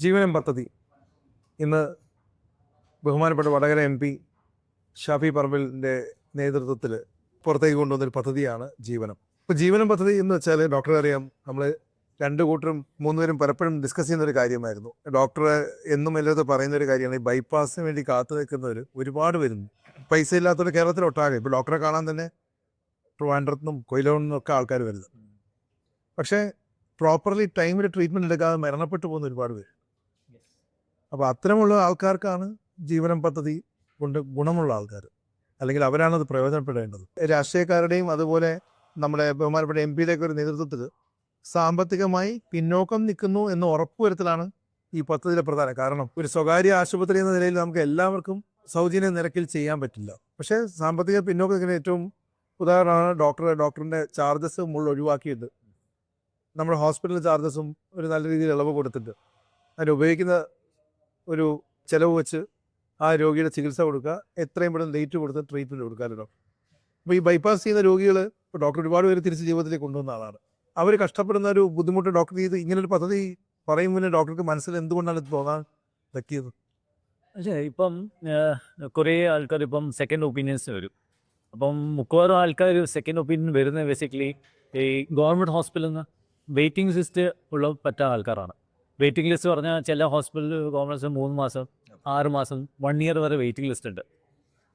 ജീവനം പദ്ധതി. ഇന്ന് ബഹുമാനപ്പെട്ട വടകര എം പി ഷാഫി പറമ്പിലിന്റെ നേതൃത്വത്തിൽ പുറത്തേക്ക് കൊണ്ടുവന്നൊരു പദ്ധതിയാണ് ജീവനം. ഇപ്പോൾ ജീവനം പദ്ധതി എന്ന് വെച്ചാൽ ഡോക്ടറെ അറിയാം നമ്മൾ രണ്ട് കൂട്ടരും മൂന്നുപേരും പലപ്പോഴും ഡിസ്കസ് ചെയ്യുന്ന ഒരു കാര്യമായിരുന്നു. ഡോക്ടറെ എന്നും എല്ലാവരും പറയുന്ന ഒരു കാര്യമാണ് ഈ ബൈപ്പാസിന് വേണ്ടി കാത്തു നിൽക്കുന്നവർ ഒരുപാട് വരുന്നു. പൈസ ഇല്ലാത്തവർ കേരളത്തിലൊട്ടാകെ. ഇപ്പോൾ ഡോക്ടറെ കാണാൻ തന്നെ ട്രിവാൻഡ്രത്തുനിന്നും കൊയിലോണിൽ ഒക്കെ ആൾക്കാർ വരുന്നത് പക്ഷേ പ്രോപ്പർലി ടൈമിൽ ട്രീറ്റ്മെന്റ് എടുക്കാതെ മരണപ്പെട്ടു പോകുന്ന ഒരുപാട് പേര്. അപ്പോൾ അത്തരമുള്ള ആൾക്കാർക്കാണ് ജീവനം പദ്ധതി കൊണ്ട് ഗുണമുള്ള ആൾക്കാർ. അല്ലെങ്കിൽ അവരാണത് പ്രയോജനപ്പെടേണ്ടത്. രാഷ്ട്രീയക്കാരുടെയും അതുപോലെ നമ്മുടെ ബഹുമാനപ്പെട്ട എം പിയുടെയൊക്കെ ഒരു നേതൃത്വത്തിൽ സാമ്പത്തികമായി പിന്നോക്കം നിൽക്കുന്നു എന്ന് ഉറപ്പുവരുത്തലാണ് ഈ പദ്ധതിയിലെ പ്രധാനം കാരണം. ഒരു സ്വകാര്യ ആശുപത്രി എന്ന നിലയിൽ നമുക്ക് എല്ലാവർക്കും സൗജന്യ നിരക്കിൽ ചെയ്യാൻ പറ്റില്ല. പക്ഷേ സാമ്പത്തിക പിന്നോക്കം പിന്നോക്കത്തിന് ഏറ്റവും ഉദാഹരണമാണ് ഡോക്ടർ ഡോക്ടറിന്റെ ചാർജസ് മുകളിൽ ഒഴിവാക്കിയിട്ട് നമ്മുടെ ഹോസ്പിറ്റൽ ചാർജസും ഒരു നല്ല രീതിയിൽ ഇളവ് കൊടുത്തിട്ട് അതിന് ഉപയോഗിക്കുന്ന ഒരു ചിലവ് വെച്ച് ആ രോഗിയുടെ ചികിത്സ കൊടുക്കുക. എത്രയും പെട്ടെന്ന് ലേറ്റ് കൊടുത്ത് ട്രീറ്റ്മെന്റ് കൊടുക്കാമല്ലോ ഡോക്ടർ. അപ്പോൾ ഈ ബൈപ്പാസ് ചെയ്യുന്ന രോഗികൾ ഇപ്പോൾ ഡോക്ടർ ഒരുപാട് പേര് തിരിച്ച് ജീവിതത്തിലേക്ക് കൊണ്ടുവന്ന ആളാണ്. അവർ കഷ്ടപ്പെടുന്ന ഒരു ബുദ്ധിമുട്ട് ഡോക്ടർ ചെയ്ത് ഇങ്ങനൊരു പദ്ധതി പറയുമ്പോൾ ഡോക്ടർക്ക് മനസ്സിൽ എന്തുകൊണ്ടാണ് ഇത് തോന്നാൻ പറ്റിയത്? പക്ഷേ ഇപ്പം കുറേ ആൾക്കാർ ഇപ്പം സെക്കൻഡ് ഒപ്പീനിയൻസ് വരും. അപ്പം മുക്കവാറും ആൾക്കാർ സെക്കൻഡ് ഒപ്പീനിയൻ വരുന്നത് ബേസിക്കലി ഈ ഗവൺമെന്റ് ഹോസ്പിറ്റലിൽ നിന്ന് വെയിറ്റിംഗ് ലിസ്റ്റ് ഉള്ള പറ്റ ആൾക്കാരാണ്. വെയിറ്റിംഗ് ലിസ്റ്റ് പറഞ്ഞാൽ ചില ഹോസ്പിറ്റലിൽ കോമൺസ് മൂന്ന് മാസം ആറ് മാസം വൺ ഇയർ വരെ വെയിറ്റിംഗ് ലിസ്റ്റ് ഉണ്ട്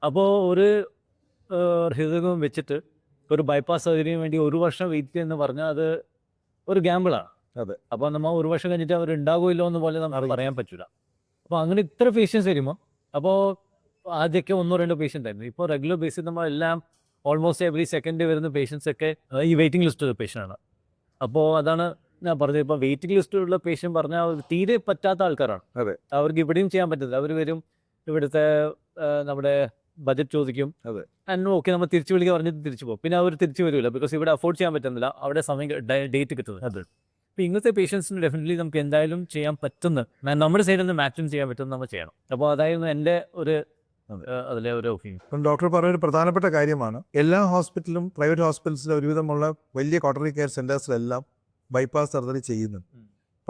അപ്പോൾ ഒരു ഹൃദയം വെച്ചിട്ട് ഒരു ബൈപ്പാസ് സർജറിന് വേണ്ടി ഒരു വർഷം വെയിറ്റ് ചെയ്യുന്ന പറഞ്ഞാൽ അത് ഒരു ഗ്യാമ്പിളാണ് അതെ. അപ്പോൾ നമ്മൾ ഒരു വർഷം കഴിഞ്ഞിട്ട് അവർ ഉണ്ടാകുമല്ലോ എന്ന് പോലെ നമുക്ക് പറയാൻ പറ്റില്ല അപ്പോൾ അങ്ങനെ ഇത്ര പേഷ്യൻസ് വരുമ്പോൾ അപ്പോൾ ആദ്യമൊക്കെ ഒന്നോ രണ്ടോ പേഷ്യന്റ് ആയിരുന്നു. ഇപ്പോൾ റെഗുലർ ബേസിൽ നമ്മൾ എല്ലാം ഓൾമോസ്റ്റ് എവറി സെക്കൻഡ് വരുന്ന പേഷ്യൻസ് ഒക്കെ ഈ വെയിറ്റിംഗ് ലിസ്റ്റ് പേഷ്യന്റ് ആണ് അപ്പോൾ അതാണ് ഞാൻ പറഞ്ഞത് ഇപ്പം വെയിറ്റിംഗ് ലിസ്റ്റിലുള്ള പേഷ്യന്റ് പറഞ്ഞാൽ അവർ തീരെ പറ്റാത്ത ആൾക്കാരാണ്. അതെ. അവർക്ക് ഇവിടെയും ചെയ്യാൻ പറ്റില്ല അവർ വരും ഇവിടുത്തെ നമ്മുടെ ബജറ്റ് ചോദിക്കും. അതെ. അന്ന് ഓക്കെ നമ്മൾ തിരിച്ചു വിളിക്കാൻ പറഞ്ഞിട്ട് തിരിച്ചു പോകും പിന്നെ അവർ തിരിച്ചു വരില്ല ബിക്കോസ് ഇവിടെ അഫോർഡ് ചെയ്യാൻ പറ്റുന്നില്ല. അവിടെ സമയം ഡേറ്റ് കിട്ടുന്നത് അതെ. അപ്പോൾ ഇങ്ങനത്തെ പേഷ്യൻസിന് ഡെഫിനറ്റ്ലി നമുക്ക് എന്തായാലും ചെയ്യാൻ പറ്റുന്ന നമ്മുടെ സൈഡിൽ നിന്ന് മാക്സിമം ചെയ്യാൻ പറ്റുന്ന നമ്മൾ ചെയ്യണം. അപ്പോൾ അതായിരുന്നു എന്റെ ഒരു അതിലെ ഒരു ഒപ്പീനിയൻ ഇപ്പം ഡോക്ടർ പറഞ്ഞ ഒരു പ്രധാനപ്പെട്ട കാര്യമാണ് എല്ലാ ഹോസ്പിറ്റലും പ്രൈവറ്റ് ഹോസ്പിറ്റൽസിലും ഒരുവിധമുള്ള വലിയ കോട്ടറി കെയർ സെന്റേഴ്സിലെല്ലാം ബൈപ്പാസ് സർജറി ചെയ്യുന്നുണ്ട്.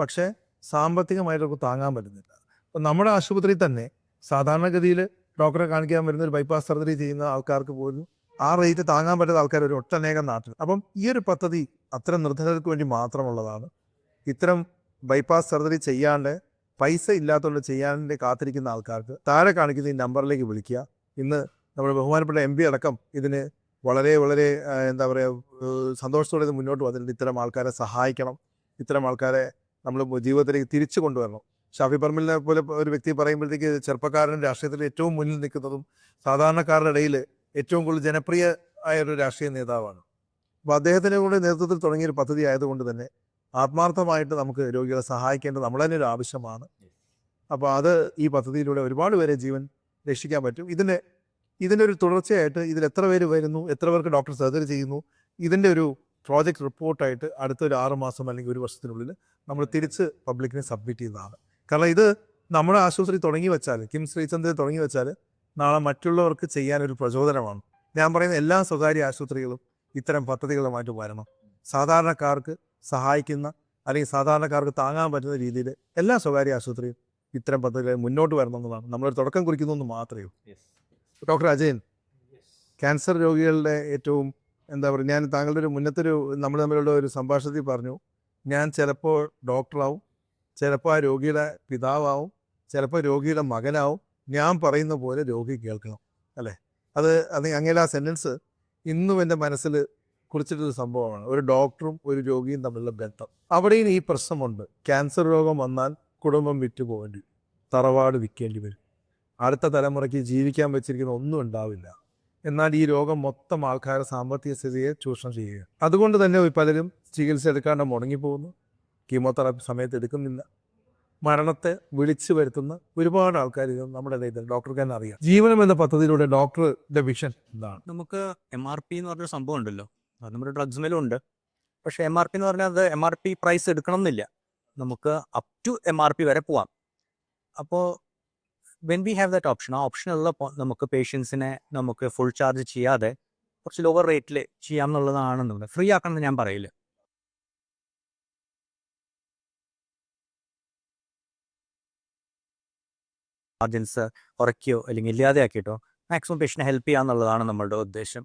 പക്ഷേ സാമ്പത്തികമായിട്ട് താങ്ങാൻ പറ്റുന്നില്ല. അപ്പം നമ്മുടെ ആശുപത്രിയിൽ തന്നെ സാധാരണഗതിയിൽ ഡോക്ടറെ കാണിക്കാൻ വരുന്ന ഒരു ബൈപ്പാസ് സർജറി ചെയ്യുന്ന ആൾക്കാർക്ക് പോലും ആ റേറ്റ് താങ്ങാൻ പറ്റാത്ത ആൾക്കാർ ഒരു ഒട്ടനേകം നാട്ടിൽ. അപ്പം ഈ ഒരു പദ്ധതി അത്തരം നിർധനർക്ക് വേണ്ടി മാത്രമുള്ളതാണ്. ഇത്തരം ബൈപ്പാസ് സർജറി ചെയ്യാണ്ട് പൈസ ഇല്ലാത്തതുകൊണ്ട് ചെയ്യാണ്ട് കാത്തിരിക്കുന്ന ആൾക്കാർക്ക് താഴെ കാണിക്കുന്ന ഈ നമ്പറിലേക്ക് വിളിക്കുക. ഇന്ന് നമ്മുടെ ബഹുമാനപ്പെട്ട എം അടക്കം ഇതിന് വളരെ വളരെ എന്താ പറയുക സന്തോഷത്തോടെ ഇത് മുന്നോട്ട് വന്നിട്ടുണ്ട്. ഇത്തരം ആൾക്കാരെ സഹായിക്കണം. ഇത്തരം ആൾക്കാരെ നമ്മൾ ജീവിതത്തിലേക്ക് തിരിച്ചു കൊണ്ടുവരണം. ഷാഫി പറമ്പിലിനെ പോലെ ഒരു വ്യക്തി പറയുമ്പോഴത്തേക്ക് ചെറുപ്പക്കാരൻ രാഷ്ട്രീയത്തിൽ ഏറ്റവും മുന്നിൽ നിൽക്കുന്നതും സാധാരണക്കാരുടെ ഇടയിൽ ഏറ്റവും കൂടുതൽ ജനപ്രിയ ആയ ഒരു രാഷ്ട്രീയ നേതാവാണ്. അപ്പോൾ അദ്ദേഹത്തിന്റെ കൂടെ നേതൃത്വത്തിൽ തുടങ്ങിയ ഒരു പദ്ധതി ആയതുകൊണ്ട് തന്നെ ആത്മാർത്ഥമായിട്ട് നമുക്ക് രോഗികളെ സഹായിക്കേണ്ടത് നമ്മൾ തന്നെ ഒരു ആവശ്യമാണ്. അപ്പോൾ അത് ഈ പദ്ധതിയിലൂടെ ഒരുപാട് പേരെ ജീവൻ രക്ഷിക്കാൻ പറ്റും. ഇതിന്റെ ഇതിന്റെ ഒരു തുടർച്ചയായിട്ട് ഇതിൽ എത്ര പേര് വരുന്നു എത്ര പേർക്ക് ഡോക്ടർ സർജറി ചെയ്യുന്നു ഇതിന്റെ ഒരു പ്രോജക്റ്റ് റിപ്പോർട്ടായിട്ട് അടുത്ത ഒരു ആറ് മാസം അല്ലെങ്കിൽ ഒരു വർഷത്തിനുള്ളിൽ നമ്മൾ തിരിച്ച് പബ്ലിക്കിന് സബ്മിറ്റ് ചെയ്യുന്നതാണ്. കാരണം ഇത് നമ്മുടെ ആശുപത്രി തുടങ്ങി വെച്ചാൽ കിം ശ്രീചന്ദ്രൻ തുടങ്ങി വെച്ചാൽ നാളെ മറ്റുള്ളവർക്ക് ചെയ്യാനൊരു പ്രചോദനമാണ്. ഞാൻ പറയുന്ന എല്ലാ സ്വകാര്യ ആശുപത്രികളും ഇത്തരം പദ്ധതികളുമായിട്ട് വരണം. സാധാരണക്കാർക്ക് സഹായിക്കുന്ന അല്ലെങ്കിൽ സാധാരണക്കാർക്ക് താങ്ങാൻ പറ്റുന്ന രീതിയിൽ എല്ലാ സ്വകാര്യ ആശുപത്രിയും ഇത്തരം പദ്ധതികൾ മുന്നോട്ട് വരണം എന്നതാണ് നമ്മളൊരു തുടക്കം കുറിക്കുന്നു എന്ന് മാത്രമേ ഉള്ളൂ. ഡോക്ടർ അജയൻ ക്യാൻസർ രോഗികളുടെ ഏറ്റവും എന്താ പറയുക ഞാൻ താങ്കളുടെ ഒരു മുന്നത്തൊരു നമ്മൾ തമ്മിലുള്ള ഒരു സംഭാഷണത്തിൽ പറഞ്ഞു ഞാൻ ചിലപ്പോൾ ഡോക്ടറാവും ചിലപ്പോൾ ആ രോഗിയുടെ പിതാവാവും ചിലപ്പോൾ രോഗിയുടെ മകനാവും ഞാൻ പറയുന്ന പോലെ രോഗി കേൾക്കണം അല്ലേ? അത് അത് അങ്ങനെ ആ സെന്റൻസ് ഇന്നും എന്റെ മനസ്സിൽ കുറിച്ചിട്ടൊരു സംഭവമാണ്. ഒരു ഡോക്ടറും ഒരു രോഗിയും തമ്മിലുള്ള ബന്ധം. അവിടെയും ഈ പ്രശ്നമുണ്ട്. ക്യാൻസർ രോഗം വന്നാൽ കുടുംബം വിറ്റു പോകേണ്ടി തറവാട് വിൽക്കേണ്ടി വരും. അടുത്ത തലമുറയ്ക്ക് ജീവിക്കാൻ വെച്ചിരിക്കുന്ന ഒന്നും ഉണ്ടാവില്ല. എന്നാൽ ഈ രോഗം മൊത്തം ആൾക്കാരുടെ സാമ്പത്തിക സ്ഥിതിയെ ചൂഷണം ചെയ്യുക അതുകൊണ്ട് തന്നെ പലരും ചികിത്സ എടുക്കാണ്ട് മുടങ്ങിപ്പോകുന്നു. കീമോതെറാപ്പി സമയത്ത് എടുക്കുന്നില്ല. മരണത്തെ വിളിച്ചു വരുത്തുന്ന ഒരുപാട് ആൾക്കാർ നമ്മുടെ ഇടയിൽ ഡോക്ടർക്ക് തന്നെ അറിയാം. ജീവനം എന്ന പദ്ധതിയിലൂടെ ഡോക്ടറുടെ വിഷൻ എന്താണ്? നമുക്ക് എം ആർ പി എന്ന് പറഞ്ഞൊരു സംഭവം ഉണ്ടല്ലോ. അത് നമ്മുടെ മേലും ഉണ്ട്. പക്ഷേ എം ആർ പി എന്ന് പറഞ്ഞാൽ അത് എം ആർ പി പ്രൈസ് എടുക്കണം എന്നില്ല. നമുക്ക് up to M R P വരെ പോവാം. അപ്പോൾ when we have that option ആ ഓപ്ഷൻ ഉള്ളപ്പോൾ നമുക്ക് പേഷ്യൻസിനെ നമുക്ക് ഫുൾ ചാർജ് ചെയ്യാതെ കുറച്ച് ലോവർ റേറ്റിൽ ചെയ്യാം എന്നുള്ളതാണെന്നുണ്ട് ഫ്രീ ആക്കണം എന്ന് ഞാൻ പറയില്ല. മാർജിൻസ് കുറയ്ക്കുകയോ അല്ലെങ്കിൽ ഇല്ലാതെയാക്കിയിട്ടോ മാക്സിമം പേഷ്യനെ ഹെൽപ്പ് ചെയ്യുക എന്നുള്ളതാണ് നമ്മളുടെ ഉദ്ദേശം.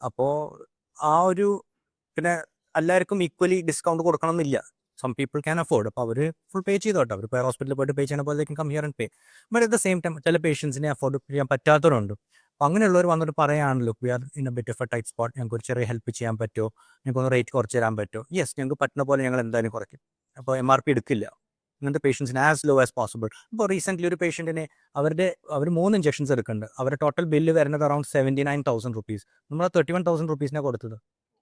അപ്പോൾ ആ ഒരു പിന്നെ എല്ലാവർക്കും ഈക്വലി ഡിസ്കൗണ്ട് കൊടുക്കണം എന്നില്ല സം പീപ്പിൾ ക്യാൻ അഫോർഡ് അപ്പോൾ അവർ ഫുൾ പേ ചെയ്തോട്ടെ. അവർ ഇപ്പോൾ ഹോസ്പിറ്റലിൽ പോയിട്ട് പേ ചെയ്യണ പോലെ come here and pay but at the same time ചില പേഷ്യൻസിനെ അഫോർഡ് ചെയ്യാൻ പറ്റാത്തവരുണ്ട്. അപ്പോൾ അങ്ങനെയുള്ളവർ വന്നിട്ട് പറയാണല്ലോ we are in a bit of a tight spot ഞങ്ങൾക്ക് ഒരു ചെറിയ ഹെൽപ്പ് ചെയ്യാൻ പറ്റുമോ? ഞങ്ങൾക്ക് ഒന്ന് റേറ്റ് കുറച്ച് തരാൻ പറ്റുമോ? യെസ് ഞങ്ങൾക്ക് പറ്റുന്ന പോലെ ഞങ്ങൾ എന്തായാലും കുറയ്ക്കും. അപ്പോൾ എം ആർ പി എടുക്കില്ല. ഇങ്ങനത്തെ പേഷ്യൻസിന് ആസ് ലോ ആസ് പോസിബിൾ ഇപ്പോൾ റീസെന്റ്ലി ഒരു പേഷ്യന്റിനെ അവരുടെ അവർ മൂന്ന് ഇഞ്ചക്ഷൻസ് എടുക്കുന്നുണ്ട്. അവരുടെ ടോട്ടൽ ബില്ല് വരുന്നത് around seventy nine thousand rupees നമ്മൾ തേർട്ടി വൺ തൗസൻഡ് റുപ്പീസിനെ കൊടുത്തത്.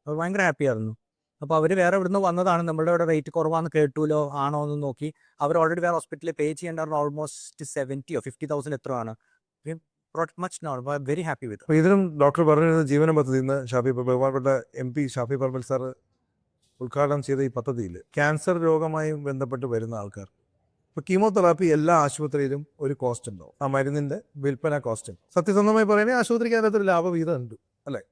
അവർ ഭയങ്കര ഹാപ്പി ആയിരുന്നു. അപ്പോൾ അവർ വേറെ ഇവിടുന്ന് വന്നതാണ്. നമ്മളുടെ ഇവിടെ റേറ്റ് കുറവാന്ന് കേട്ടുമല്ലോ ആണോ എന്ന് നോക്കി. അവർ ഓൾറെഡി വേറെ ഹോസ്പിറ്റലിൽ പേ ചെയ്യേണ്ട ഓൾമോസ്റ്റ് സെവന്റിയോ ഫിഫ്റ്റി തൗസൻഡ് എത്ര ആണ്. മച്ച് വെരി ഹാപ്പി വിത്ത് ഇതിലും ഡോക്ടർ പറഞ്ഞിരുന്ന ജീവന പദ്ധതി ഇന്ന് ഷാഫി ബഹുമാനപ്പെട്ട M P Shafi Parambil sir ഉദ്ഘാടനം ചെയ്ത ഈ പദ്ധതിയിൽ ക്യാൻസർ രോഗമായി ബന്ധപ്പെട്ട് വരുന്ന ആൾക്കാർ. ഇപ്പോൾ കീമോതെറാപ്പി എല്ലാ ആശുപത്രിയിലും ഒരു കോസ്റ്റ് ഉണ്ടോ ആ മരുന്നിന്റെ വിൽപ്പന കോസ്റ്റ് സത്യസന്ധമായി പറയുകയാണെങ്കിൽ ആശുപത്രിക്ക് അതിനകത്ത് ഒരു ലാഭവിഹിതം ഉണ്ട്. അല്ലേ?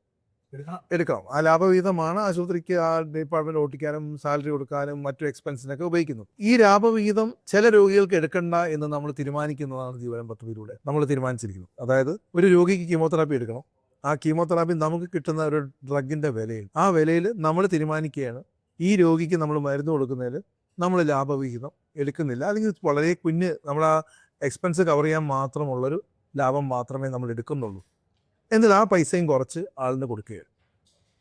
എടുക്കണം ആ ലാഭവിഹിതമാണ് ആശുപത്രിക്ക് ആ ഡിപ്പാർട്ട്മെന്റ് ഓട്ടിക്കാനും സാലറി കൊടുക്കാനും മറ്റു എക്സ്പെൻസിനൊക്കെ ഉപയോഗിക്കുന്നത് ഈ ലാഭവിഹിതം ചില രോഗികൾക്ക് എടുക്കണ്ട എന്ന് നമ്മൾ തീരുമാനിക്കുന്നതാണ് ജീവനം പദ്ധതിയിലൂടെ നമ്മൾ തീരുമാനിച്ചിരിക്കുന്നത്. അതായത് ഒരു രോഗിക്ക് കീമോതെറാപ്പി എടുക്കണം. ആ കീമോതെറാപ്പി നമുക്ക് കിട്ടുന്ന ഒരു ഡ്രഗിന്റെ വിലയിൽ ആ വിലയിൽ നമ്മൾ തീരുമാനിക്കുകയാണ്. ഈ രോഗിക്ക് നമ്മൾ മരുന്ന് കൊടുക്കുന്നതിൽ നമ്മൾ ലാഭവിഹിതം എടുക്കുന്നില്ല. അല്ലെങ്കിൽ വളരെ കുഞ്ഞ് നമ്മൾ ആ എക്സ്പെൻസ് കവർ ചെയ്യാൻ മാത്രമുള്ളൊരു ലാഭം മാത്രമേ നമ്മൾ എടുക്കുന്നുള്ളൂ. എന്നാൽ ആ പൈസയും കുറച്ച് ആളിന് കൊടുക്കുകയാണ്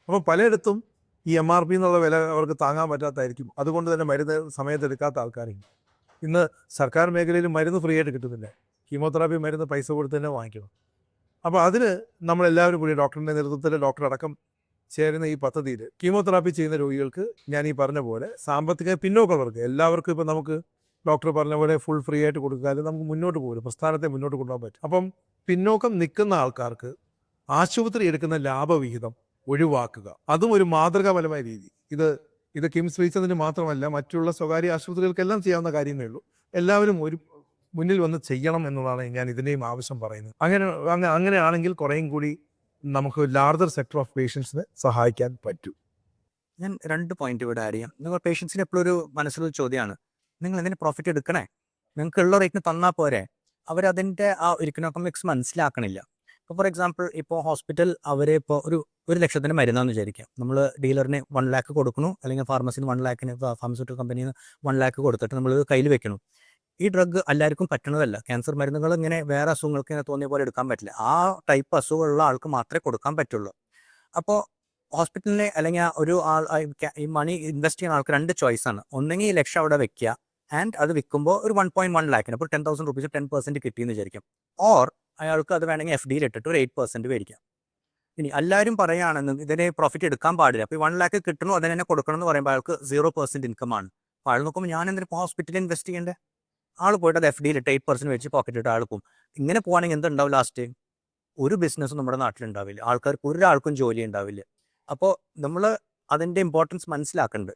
അപ്പോൾ പലയിടത്തും ഈ എം ആർ പി എന്നുള്ള വില അവർക്ക് താങ്ങാൻ പറ്റാത്തായിരിക്കും. അതുകൊണ്ട് തന്നെ മരുന്ന് സമയത്ത് എടുക്കാത്ത ആൾക്കാരുണ്ട്. ഇന്ന് സർക്കാർ മേഖലയിൽ മരുന്ന് ഫ്രീ ആയിട്ട് കിട്ടുന്നില്ല. കീമോതെറാപ്പി മരുന്ന് പൈസ കൊടുത്ത് തന്നെ വാങ്ങിക്കണം. അപ്പോൾ അതിന് നമ്മളെല്ലാവരും കൂടി ഡോക്ടറിന്റെ നേതൃത്വത്തിൽ ഡോക്ടർ അടക്കം ചേരുന്ന ഈ പദ്ധതിയിൽ കീമോതെറാപ്പി ചെയ്യുന്ന രോഗികൾക്ക് ഞാൻ ഈ പറഞ്ഞ പോലെ സാമ്പത്തിക പിന്നോക്കമുള്ളവർക്ക് എല്ലാവർക്കും ഇപ്പോൾ നമുക്ക് ഡോക്ടർ പറഞ്ഞ പോലെ ഫുൾ ഫ്രീ ആയിട്ട് കൊടുക്കാതെ നമുക്ക് മുന്നോട്ട് പോകും പ്രസ്ഥാനത്തെ മുന്നോട്ട് കൊണ്ടുപോകാൻ പറ്റും. അപ്പം പിന്നോക്കം നിൽക്കുന്ന ആൾക്കാർക്ക് ആശുപത്രി എടുക്കുന്ന ലാഭവിഹിതം ഒഴിവാക്കുക. അതും ഒരു മാതൃകാപരമായ രീതി. ഇത് ഇത് കിംസ് റീച്ചതിന് മാത്രമല്ല മറ്റുള്ള സ്വകാര്യ ആശുപത്രികൾക്കെല്ലാം ചെയ്യാവുന്ന കാര്യമേ ഉള്ളൂ. എല്ലാവരും ഒരു മുന്നിൽ വന്ന് ചെയ്യണം എന്നതാണ് ഞാൻ ഇതിന്റെയും ആവശ്യം പറയുന്നത്. അങ്ങനെ അങ്ങനെ അങ്ങനെയാണെങ്കിൽ കുറേയും കൂടി നമുക്ക് ലാർജർ സെക്ടർ ഓഫ് പേഷ്യൻസിനെ സഹായിക്കാൻ പറ്റും. ഞാൻ രണ്ട് പോയിന്റ് ഇവിടെ ആഡ് ചെയ്യാം. നിങ്ങൾ പേഷ്യൻസിന് എപ്പോഴും ഒരു മനസ്സിലൊരു ചോദ്യമാണ്. നിങ്ങൾ എന്തിനെ പ്രോഫിറ്റ് എടുക്കണേ? നിങ്ങൾക്ക് ഉള്ള റേറ്റിന് തന്നാൽ പോരെ? അവരതിന്റെ ആ ഒരു ഇക്കണോമിക്സ് മനസ്സിലാക്കണില്ല. ഇപ്പോൾ ഫോർ എക്സാമ്പിൾ ഇപ്പോൾ ഹോസ്പിറ്റൽ അവരെ ഇപ്പോൾ ഒരു ഒരു ലക്ഷത്തിന് മരുന്നാന്ന് വിചാരിക്കാം. നമ്മൾ ഡീലറിന് വൺ ലാക്ക് കൊടുക്കണു അല്ലെങ്കിൽ ഫാർമസിന് വൺ ലാക്കിന് ഫാർമസ്യൂട്ടിക്കൽ കമ്പനിയിൽ വൺ ലാക്ക് കൊടുത്തിട്ട് നമ്മൾ കയ്യിൽ വെക്കണം. ഈ ഡ്രഗ് എല്ലാവർക്കും പറ്റണതല്ല. ക്യാൻസർ മരുന്നുകൾ ഇങ്ങനെ വേറെ അസുഖങ്ങൾക്ക് ഇങ്ങനെ തോന്നിയ പോലെ എടുക്കാൻ പറ്റില്ല. ആ ടൈപ്പ് അസുഖമുള്ള ആൾക്ക് മാത്രമേ കൊടുക്കാൻ പറ്റുള്ളൂ. അപ്പോൾ ഹോസ്പിറ്റലിനെ അല്ലെങ്കിൽ ഒരു ആൾ ഈ മണി ഇൻവെസ്റ്റ് ചെയ്യുന്ന ആൾക്ക് രണ്ട് ചോയ്സാണ് ഒന്നെങ്കിൽ ഈ ലക്ഷം അവിടെ വെക്കുക ആൻഡ് അത് വിൽക്കുമ്പോൾ ഒരു വൺ പോയിന്റ് വൺ ലാക്കിന് അപ്പോൾ ten thousand rupees ten percent കിട്ടിയെന്ന് വിചാരിക്കും. ഓർ അയാൾക്ക് അത് വേണമെങ്കിൽ എഫ് ഡിയിൽ ഇട്ടിട്ട് ഒരു എയ്റ്റ് പെർസെന്റ് മേടിക്കാം. ഇനി എല്ലാവരും പറയുകയാണെന്ന് ഇതിന് പ്രോഫിറ്റ് എടുക്കാൻ പാടില്ല. അപ്പോൾ ഈ വൺ ലാക്ക് കിട്ടണോ അതിന് തന്നെ കൊടുക്കണം എന്ന് പറയുമ്പോൾ അയാൾക്ക് സീറോ പെർസെന്റ് ഇൻകം ആണ്. അപ്പോൾ അയാൾ നോക്കുമ്പോൾ ഞാൻ എന്തിനും ഇപ്പോൾ ഹോസ്പിറ്റലിൽ ഇൻവെസ്റ്റ് ചെയ്യേണ്ടത് ആൾ പോയിട്ട് അത് എഫ് ഡിയിൽ ഇട്ട് എയ്റ്റ് പെർസെന്റ് വെച്ച് പോക്കറ്റ് ഇട്ട് ആൾ പോകും. ഇങ്ങനെ പോകുകയാണെങ്കിൽ എന്തുണ്ടാവും ലാസ്റ്റ് ഒരു ബിസിനസ്സും നമ്മുടെ നാട്ടിലുണ്ടാവില്ല ആൾക്കാർക്ക് ഒരാൾക്കും ജോലി ഉണ്ടാവില്ല. അപ്പോൾ നമ്മൾ അതിന്റെ ഇമ്പോർട്ടൻസ് മനസ്സിലാക്കുന്നുണ്ട്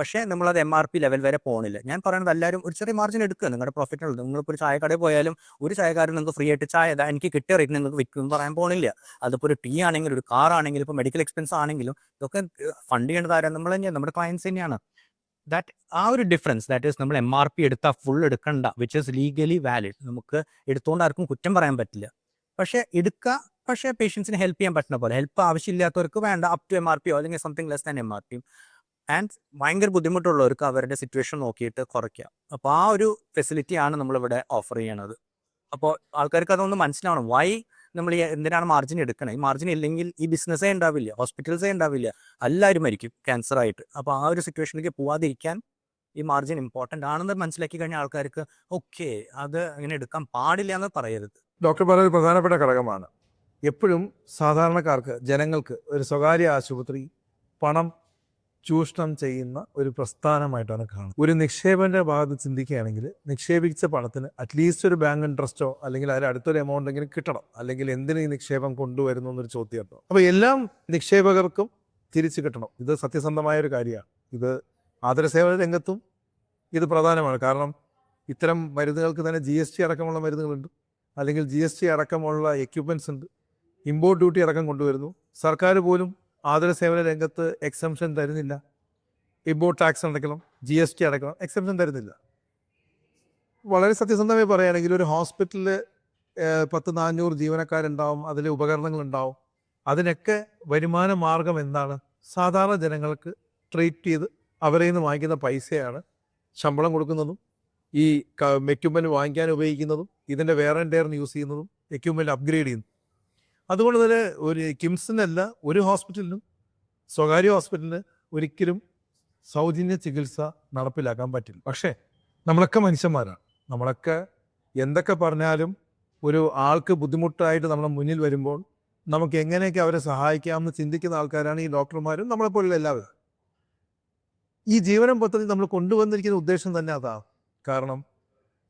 പക്ഷേ നമ്മളത് എം ആർ പി ലെവൽ വരെ പോകണില്ല ഞാൻ പറയുന്നത് എല്ലാവരും ഒരു ചെറിയ മാർജിൻ എടുക്കുക. നിങ്ങളുടെ പ്രോഫിറ്റ് ഉള്ളത്. നിങ്ങളിപ്പോൾ ഒരു ചായക്കടയിൽ പോയാലും ഒരു ചായക്കാരൻ നിങ്ങൾക്ക് ഫ്രീ ആയിട്ട് ചായ ഇതാ എനിക്ക് കിട്ടിയ റേറ്റ് നിങ്ങൾക്ക് വിൽക്കും എന്ന് പറയാൻ പോകണില്ല അതിപ്പോൾ ഒരു ടീ ആണെങ്കിലും ഒരു കാർ ആണെങ്കിലും ഇപ്പോൾ മെഡിക്കൽ എക്സ്പെൻസ് ആണെങ്കിലും ഇതൊക്കെ ഫണ്ട് ചെയ്യേണ്ടത് ആരാ? നമ്മൾ തന്നെയാണ് നമ്മുടെ ക്ലയൻസ് തന്നെയാണ്. ദാറ്റ് ആ ഒരു ഡിഫറൻസ് ദാറ്റ് ഈസ് നമ്മൾ എം ആർ പി എടുത്താൽ ഫുൾ എടുക്കണ്ട വിച്ച് ഇസ് ലീഗലി വാലിഡ് നമുക്ക് എടുത്തുകൊണ്ട് ആർക്കും കുറ്റം പറയാൻ പറ്റില്ല. പക്ഷേ എടുക്കുക പക്ഷേ പേഷ്യൻസിന് ഹെൽപ്പ് ചെയ്യാൻ പറ്റുന്ന പോലെ. ഹെൽപ്പ് ആവശ്യമില്ലാത്തവർക്ക് വേണ്ട അപ് ടു എം ആർ പിയോ അല്ലെങ്കിൽ something less than M R പിയും ആൻഡ് ഭയങ്കര ബുദ്ധിമുട്ടുള്ളവർക്ക് അവരുടെ സിറ്റുവേഷൻ നോക്കിയിട്ട് കുറയ്ക്കാം അപ്പോൾ ആ ഒരു ഫെസിലിറ്റിയാണ് നമ്മളിവിടെ ഓഫർ ചെയ്യണത്. അപ്പോൾ ആൾക്കാർക്ക് അതൊന്ന് മനസ്സിലാവണം. വൈ നമ്മൾ ഈ എന്തിനാണ് മാർജിൻ എടുക്കണത് ഈ മാർജിൻ ഇല്ലെങ്കിൽ ഈ ബിസിനസ്സേ ഉണ്ടാവില്ല ഹോസ്പിറ്റൽസേ ഉണ്ടാവില്ല എല്ലാവരും മരിക്കും ക്യാൻസർ ആയിട്ട്. അപ്പോൾ ആ ഒരു സിറ്റുവേഷനിലേക്ക് പോവാതിരിക്കാൻ ഈ മാർജിൻ ഇമ്പോർട്ടന്റ് ആണെന്ന് മനസ്സിലാക്കി കഴിഞ്ഞാൽ ആൾക്കാർക്ക് ഓക്കെ അത് അങ്ങനെ എടുക്കാൻ പാടില്ല എന്ന് പറയരുത്. ഡോക്ടർ പറഞ്ഞ ഒരു പ്രധാനപ്പെട്ട ഘടകമാണ്. എപ്പോഴും സാധാരണക്കാർക്ക് ജനങ്ങൾക്ക് ഒരു സ്വകാര്യ ആശുപത്രി പണം ചൂഷണം ചെയ്യുന്ന ഒരു പ്രസ്ഥാനമായിട്ടാണ് കാണുന്നത്. ഒരു നിക്ഷേപന്റെ ഭാഗത്ത് ചിന്തിക്കുകയാണെങ്കിൽ നിക്ഷേപിച്ച പണത്തിന് അറ്റ്ലീസ്റ്റ് ഒരു ബാങ്ക് ഇൻട്രസ്റ്റോ അല്ലെങ്കിൽ അതിന് അടുത്തൊരു എമൗണ്ട് എങ്കിലും കിട്ടണം. അല്ലെങ്കിൽ എന്തിന് ഈ നിക്ഷേപം കൊണ്ടുവരുന്നു എന്നൊരു ചോദ്യം ഉണ്ടോ? അപ്പോൾ എല്ലാം നിക്ഷേപകർക്കും തിരിച്ചു കിട്ടണം. ഇത് സത്യസന്ധമായ ഒരു കാര്യമാണ്. ഇത് ആതുരസേവന രംഗത്തും ഇത് പ്രധാനമാണ്. കാരണം ഇത്തരം മരുന്നുകൾക്ക് തന്നെ ജി എസ് ടി അടക്കമുള്ള മരുന്നുകളുണ്ട്. അല്ലെങ്കിൽ ജി എസ് ടി അടക്കമുള്ള എക്യുപ്മെന്റ്സ് ഉണ്ട്. ഇമ്പോർട്ട് ഡ്യൂട്ടി അടക്കം കൊണ്ടുവരുന്നു. സർക്കാർ പോലും ആതുര സേവന രംഗത്ത് എക്സംഷൻ തരുന്നില്ല. ഇമ്പോർട്ട് ടാക്സ് അടയ്ക്കണം ജി എസ് ടി അടയ്ക്കണം എക്സംഷൻ തരുന്നില്ല. വളരെ സത്യസന്ധമായി പറയുകയാണെങ്കിൽ ഒരു ഹോസ്പിറ്റലിൽ പത്ത് നാനൂറ് ജീവനക്കാരുണ്ടാവും അതിൽ ഉപകരണങ്ങളുണ്ടാവും. അതിനൊക്കെ വരുമാന മാർഗം എന്താണ്? സാധാരണ ജനങ്ങൾക്ക് ട്രീറ്റ് ചെയ്ത് അവരിൽ നിന്ന് വാങ്ങിക്കുന്ന പൈസയാണ് ശമ്പളം കൊടുക്കുന്നതും ഈ എക്യുപ്മെന്റ് വാങ്ങിക്കാൻ ഉപയോഗിക്കുന്നതും ഇതിന്റെ വേറെ ടേറിന് യൂസ് ചെയ്യുന്നതും എക്യുപ്മെന്റ് അപ്ഗ്രേഡ് ചെയ്യുന്നു അതുകൊണ്ട് തന്നെ ഒരു കിംസിനല്ല ഒരു ഹോസ്പിറ്റലിനും സ്വകാര്യ ഹോസ്പിറ്റലിന് ഒരിക്കലും സൗജന്യ ചികിത്സ നടപ്പിലാക്കാൻ പറ്റില്ല. പക്ഷേ നമ്മളൊക്കെ മനുഷ്യന്മാരാണ്. നമ്മളൊക്കെ എന്തൊക്കെ പറഞ്ഞാലും ഒരു ആൾക്ക് ബുദ്ധിമുട്ടായിട്ട് നമ്മുടെ മുന്നിൽ വരുമ്പോൾ നമുക്ക് എങ്ങനെയൊക്കെ അവരെ സഹായിക്കാമെന്ന് ചിന്തിക്കുന്ന ആൾക്കാരാണ് ഈ ഡോക്ടർമാരും നമ്മളെപ്പോലുള്ള എല്ലാവരും. ഈ ജീവനം പദ്ധതി നമ്മൾ കൊണ്ടുവന്നിരിക്കുന്ന ഉദ്ദേശം തന്നെ അതാണ് കാരണം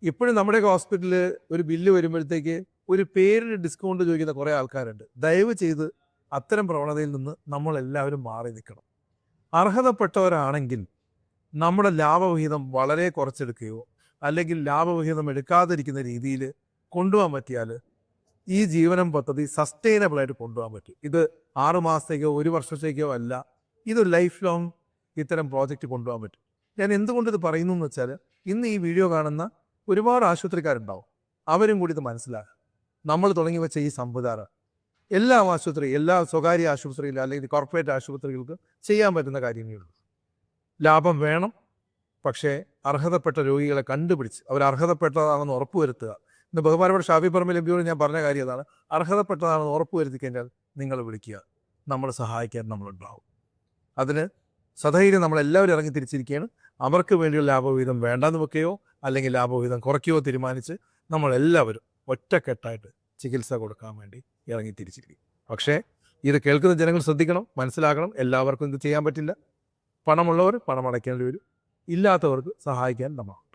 ഇപ്പോഴും നമ്മുടെയൊക്കെ ഹോസ്പിറ്റലിൽ ഒരു ബില്ല് വരുമ്പോഴത്തേക്ക് ഒരു പേരിന് ഡിസ്കൗണ്ട് ചോദിക്കുന്ന കുറേ ആൾക്കാരുണ്ട്. ദയവ് ചെയ്ത് അത്തരം പ്രവണതയിൽ നിന്ന് നമ്മൾ എല്ലാവരും മാറി നിൽക്കണം. അർഹതപ്പെട്ടവരാണെങ്കിൽ നമ്മുടെ ലാഭവിഹിതം വളരെ കുറച്ചെടുക്കുകയോ അല്ലെങ്കിൽ ലാഭവിഹിതം എടുക്കാതിരിക്കുന്ന രീതിയിൽ കൊണ്ടുപോകാൻ പറ്റിയാൽ ഈ ജീവനം പദ്ധതി സസ്റ്റൈനബിൾ ആയിട്ട് കൊണ്ടുപോകാൻ പറ്റും. ഇത് ആറ് മാസത്തേക്കോ ഒരു വർഷത്തേക്കോ അല്ല. ഇത് ലൈഫ് ലോങ് ഇത്തരം പ്രോജക്റ്റ് കൊണ്ടുപോകാൻ പറ്റും. ഞാൻ എന്തുകൊണ്ട് ഇത് പറയുന്നു എന്ന് വെച്ചാൽ ഇന്ന് ഈ വീഡിയോ കാണുന്ന ഒരുപാട് ആശുപത്രിക്കാരുണ്ടാവും. അവരും കൂടി ഇത് മനസ്സിലാക്കുക. നമ്മൾ തുടങ്ങി വെച്ച ഈ സംവിധാനം എല്ലാ ആശുപത്രി എല്ലാ സ്വകാര്യ ആശുപത്രിയിലും അല്ലെങ്കിൽ കോർപ്പറേറ്റ് ആശുപത്രികൾക്ക് ചെയ്യാൻ പറ്റുന്ന കാര്യമേ ഉള്ളൂ. ലാഭം വേണം പക്ഷേ അർഹതപ്പെട്ട രോഗികളെ കണ്ടുപിടിച്ച് അവർ അർഹതപ്പെട്ടതാണെന്ന് ഉറപ്പുവരുത്തുക. ഇന്ന് ബഹുമാനപ്പെട്ട ഷാഫി പറമ്പിൽ എംപിയോട് ഞാൻ പറഞ്ഞ കാര്യം അതാണ് അർഹതപ്പെട്ടതാണെന്ന് ഉറപ്പുവരുത്തി കഴിഞ്ഞാൽ നിങ്ങൾ വിളിക്കുക. നമ്മൾ സഹായിക്കാൻ നമ്മളുണ്ടാവും. അതിന് സധൈര്യം നമ്മളെല്ലാവരും ഇറങ്ങി തിരിച്ചിരിക്കുകയാണ്. അവർക്ക് വേണ്ടിയുള്ള ലാഭവിഹിതം വേണ്ടെന്ന് വെക്കുകയോ അല്ലെങ്കിൽ ലാഭവിഹിതം കുറയ്ക്കുകയോ തീരുമാനിച്ച് നമ്മളെല്ലാവരും ഒറ്റക്കെട്ടായിട്ട് ചികിത്സ കൊടുക്കാൻ വേണ്ടി ഇറങ്ങി തിരിച്ചിരിക്കും. പക്ഷേ ഇത് കേൾക്കുന്ന ജനങ്ങൾ ശ്രദ്ധിക്കണം മനസ്സിലാക്കണം. എല്ലാവർക്കും ഇത് ചെയ്യാൻ പറ്റില്ല. പണമുള്ളവർ പണം അടയ്ക്കേണ്ടി വരും. ഇല്ലാത്തവർക്ക് സഹായിക്കാൻ നമ്മൾ